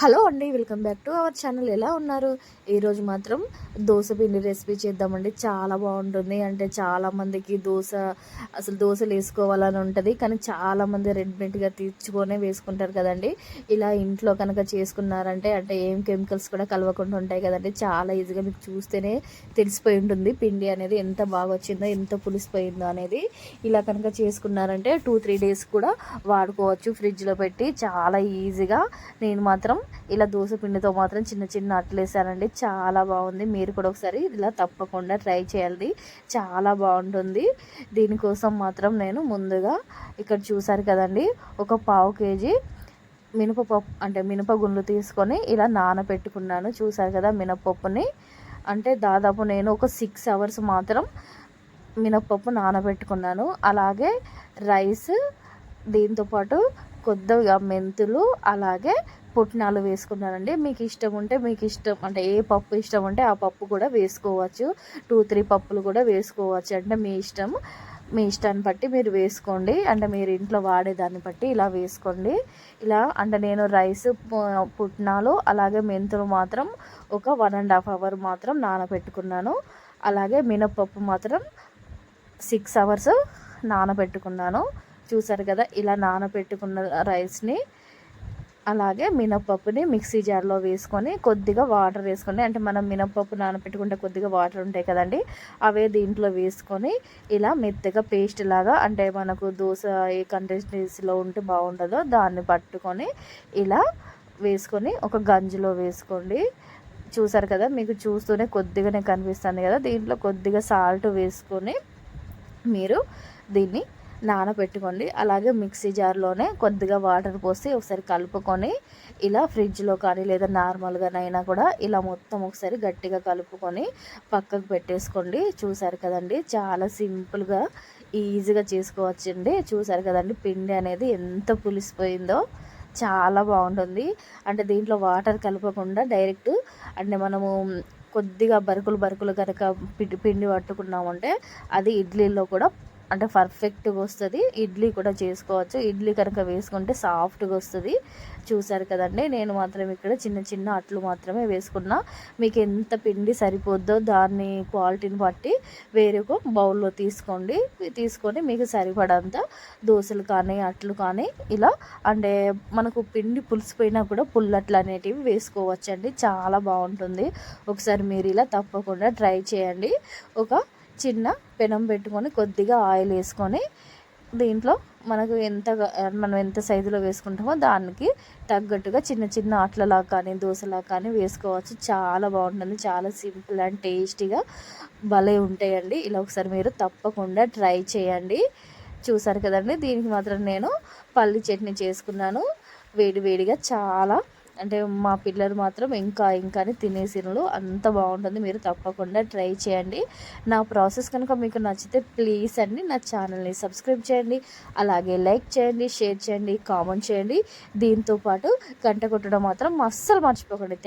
Hello అండి welcome back to our channel. ఎలా ఉన్నారు? ఈరోజు మాత్రం దోశ పిండి రెసిపీ చేద్దామండి. చాలా బాగుంటుంది. అంటే చాలామందికి దోశ అసలు దోశలు వేసుకోవాలని ఉంటుంది. కానీ చాలామంది రెడీమేడ్గా తీర్చుకొనే వేసుకుంటారు కదండి. ఇలా ఇంట్లో కనుక చేసుకున్నారంటే అంటే ఏం కెమికల్స్ కూడా కలవకుండా ఉంటాయి కదండి. చాలా ఈజీగా మీకు చూస్తేనే తెలిసిపోయి ఉంటుంది. పిండి అనేది ఎంత బాగా వచ్చిందో ఎంత పులిసిపోయిందో అనేది. ఇలా కనుక చేసుకున్నారంటే టూ త్రీ డేస్ కూడా వాడుకోవచ్చు. ఫ్రిడ్జ్లో పెట్టి చాలా ఈజీగా నేను మాత్రం ఇలా దోశ పిండితో మాత్రం చిన్న చిన్న అట్లు చాలా బాగుంది. మీరు కూడా ఒకసారి ఇలా తప్పకుండా ట్రై చేయాలి. చాలా బాగుంటుంది. దీనికోసం మాత్రం నేను ముందుగా ఇక్కడ చూసారు కదండి ఒక పావు కేజీ మినపప్పు అంటే మినపగుండ్లు తీసుకొని ఇలా నానబెట్టుకున్నాను. చూసారు కదా మినపప్పుని? అంటే దాదాపు నేను ఒక సిక్స్ అవర్స్ మాత్రం మినపప్పు నానబెట్టుకున్నాను. అలాగే రైస్ దీంతోపాటు కొద్దిగా మెంతులు అలాగే పుట్నాలు వేసుకున్నానండి. మీకు ఇష్టం ఉంటే మీకు ఇష్టం అంటే ఏ పప్పు ఇష్టం ఉంటే ఆ పప్పు కూడా వేసుకోవచ్చు. టూ త్రీ పప్పులు కూడా వేసుకోవచ్చు. అంటే మీ ఇష్టం మీ ఇష్టాన్ని బట్టి మీరు వేసుకోండి. అంటే మీరు ఇంట్లో వాడేదాన్ని బట్టి ఇలా వేసుకోండి. ఇలా అంటే నేను రైస్ పుట్నాలు అలాగే మెంతులు మాత్రం ఒక వన్ అండ్ హాఫ్ అవర్ మాత్రం నానబెట్టుకున్నాను. అలాగే మినప్పప్పు మాత్రం సిక్స్ అవర్స్ నానబెట్టుకున్నాను. చూసారు కదా ఇలా నానబెట్టుకున్న రైస్ని అలాగే మినప్పప్పుని మిక్సీ జార్లో వేసుకొని కొద్దిగా వాటర్ వేసుకొని అంటే మనం మినప్పప్పు నానబెట్టుకుంటే కొద్దిగా వాటర్ ఉంటాయి కదండి అవే దీంట్లో వేసుకొని ఇలా మెత్తగా పేస్ట్ లాగా అంటే మనకు దోశ ఏ కంటెస్టెన్సీలో ఉంటే బాగుంటుందో దాన్ని పట్టుకొని ఇలా వేసుకొని ఒక గంజిలో వేసుకోండి. చూసారు కదా మీకు చూస్తూనే కొద్దిగానే కనిపిస్తుంది కదా దీంట్లో కొద్దిగా సాల్ట్ వేసుకొని మీరు దీన్ని నానబెట్టుకోండి. అలాగే మిక్సీ జార్లోనే కొద్దిగా వాటర్ పోసి ఒకసారి కలుపుకొని ఇలా ఫ్రిడ్జ్లో కానీ లేదా నార్మల్గానైనా కూడా ఇలా మొత్తం ఒకసారి గట్టిగా కలుపుకొని పక్కకు పెట్టేసుకోండి. చూసారు కదండి? చాలా సింపుల్గా ఈజీగా చేసుకోవచ్చండి. చూసారు కదండి? పిండి అనేది ఎంత పులిసిపోయిందో. చాలా బాగుంటుంది. అంటే దీంట్లో వాటర్ కలపకుండా డైరెక్ట్ అంటే మనము కొద్దిగా బరుకులు బరుకులు కనుక పిండి పట్టుకున్నామంటే అది ఇడ్లీలో కూడా అంటే పర్ఫెక్ట్గా వస్తుంది. ఇడ్లీ కూడా చేసుకోవచ్చు. ఇడ్లీ కనుక వేసుకుంటే సాఫ్ట్గా వస్తుంది. చూసారు కదండి నేను మాత్రం ఇక్కడ చిన్న చిన్న అట్లు మాత్రమే వేసుకున్నా. మీకు ఎంత పిండి సరిపోద్దో దాన్ని క్వాలిటీని బట్టి వేరొక బౌల్లో తీసుకోండి. తీసుకొని మీకు సరిపడంత దోశలు కానీ అట్లు కానీ ఇలా అంటే మనకు పిండి పులిసిపోయినా కూడా పుల్లట్లు అనేటివి వేసుకోవచ్చండి. చాలా బాగుంటుంది. ఒకసారి మీరు ఇలా తప్పకుండా ట్రై చేయండి. ఒక చిన్న పెనం పెట్టుకొని కొద్దిగా ఆయిల్ వేసుకొని దీంట్లో మనకు ఎంత మనం ఎంత సైజులో వేసుకుంటామో దానికి తగ్గట్టుగా చిన్న చిన్న అట్లలా కానీ దోశలా కానీ వేసుకోవచ్చు. చాలా బాగుంటుంది. చాలా సింపుల్ అండ్ టేస్టీగా భలే ఉంటాయండి. ఇలా ఒకసారి మీరు తప్పకుండా ట్రై చేయండి. చూసారు కదండి? దీనికి మాత్రం నేను పల్లి చట్నీ చేసుకున్నాను. వేడి వేడిగా చాలా అంటే మా పిల్లలు మాత్రం ఇంకా ఇంకా తినేసినలు అంత బాగుంటుంది. మీరు తప్పకుండా ట్రై చేయండి. నా ప్రాసెస్ కనుక మీకు నచ్చితే ప్లీజ్ అండి నా ఛానల్ని సబ్స్క్రైబ్ చేయండి. అలాగే లైక్ చేయండి షేర్ చేయండి కామెంట్ చేయండి. దీంతోపాటు గంట కొట్టడం మాత్రం అస్సలు మర్చిపోకండి.